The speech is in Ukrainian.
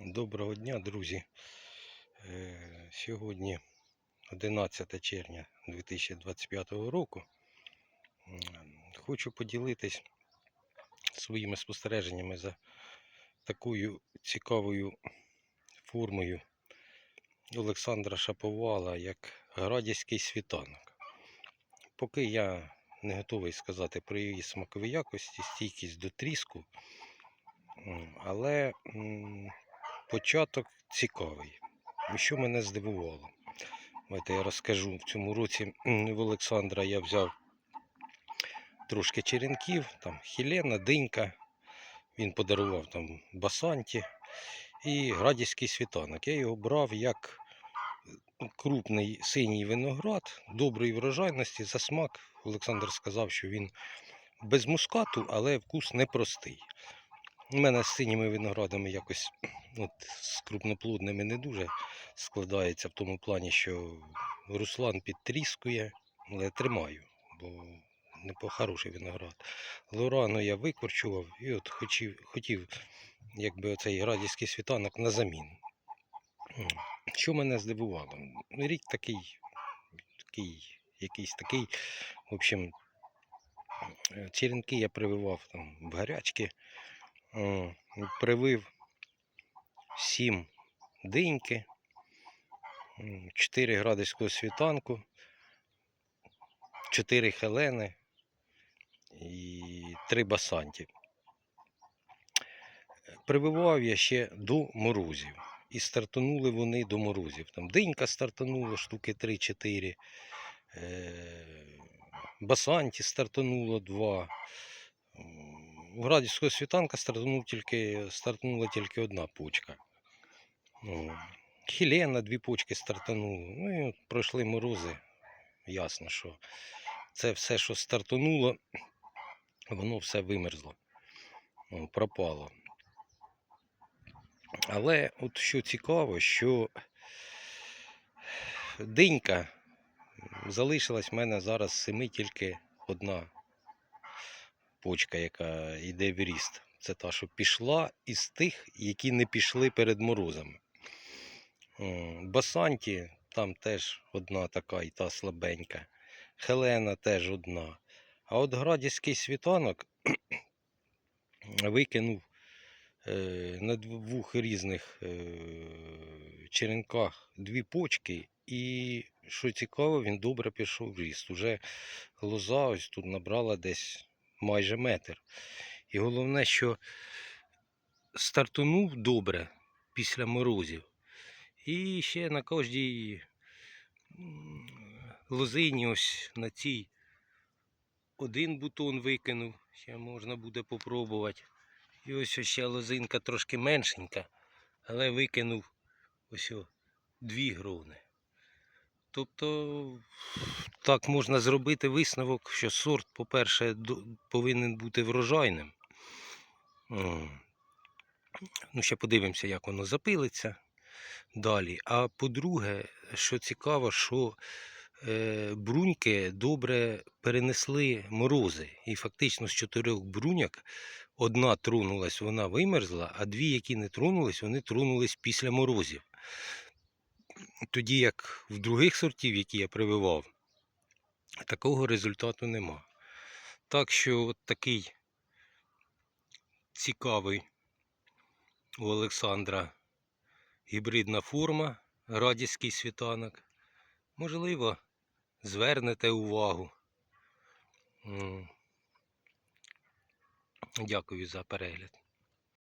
Доброго дня, друзі. Е, Сьогодні 11 червня 2025 року. Хочу поділитись своїми спостереженнями за такою цікавою формою Олександра Шаповала, як Градівський світанок. Поки я не готовий сказати про її смакові якості, стійкість до тріску, але початок цікавий. Що мене здивувало? Давайте я розкажу. В цьому році в Олександра я взяв трошки черенків, там хілена, динька. Він подарував там басанті і градівський світанок. Я його брав як е, крупний синій виноград, доброї врожайності, за смак. Олександр сказав, що він без мускату, але вкус непростий. У мене з синіми виноградами якось от, з крупноплодними не дуже складається в тому плані, що Руслан підтріскує, але тримаю, бо не по хороший виноград. Лорану я викорчував і от хотів, хотів якби оцей градівський світанок на заміну. Що мене здивувало? Рік такий, такий, якийсь такий, в общем, е, черенки я прививав там в гарячки. О, Привив сім диньки, 4 градуського світанку, 4 хелени і 3 басанті. Прививав я ще до морозів. І стартанули вони до морозів. Там динька стартанула штуки 3-4. Е, басанті стартануло 2. У Градівського світанка стартанув тільки, стартанула тільки одна почка. Ну, Хілена дві почки стартануло. Ну і пройшли морози. Ясно, що це все, що стартануло, воно все вимерзло, пропало. Але от що цікаво, що динька залишилась в мене зараз семи тільки одна почка, яка йде в ріст. Це та, що пішла із тих, які не пішли перед морозами. Басанті там теж одна така і та слабенька. Хелена теж одна. А от градівський світанок викинув е, на двох різних е, черенках дві почки, і, що цікаво, він добре пішов в ріст. Уже лоза ось тут набрала десь майже метр. І головне, що стартунув добре після морозів. І ще на кожній лозині, ось на цій один бутон викинув, ще можна буде попробувати. І ось ще лозинка трошки меншенька, але викинув ось дві грони. Тобто так можна зробити висновок, що сорт, по-перше, повинен бути врожайним. Ну, ще подивимося, як воно запилиться далі. А по-друге, що цікаво, що е, бруньки добре перенесли морози. І фактично з чотирьох бруньок одна тронулась, вона вимерзла, а дві, які не тронулись, вони тронулись після морозів. Тоді як в других сортів, які я прививав, такого результату нема. Так що от такий цікавий у Олександра гібридна форма, радіський світанок. Можливо, звернете увагу. Дякую за перегляд.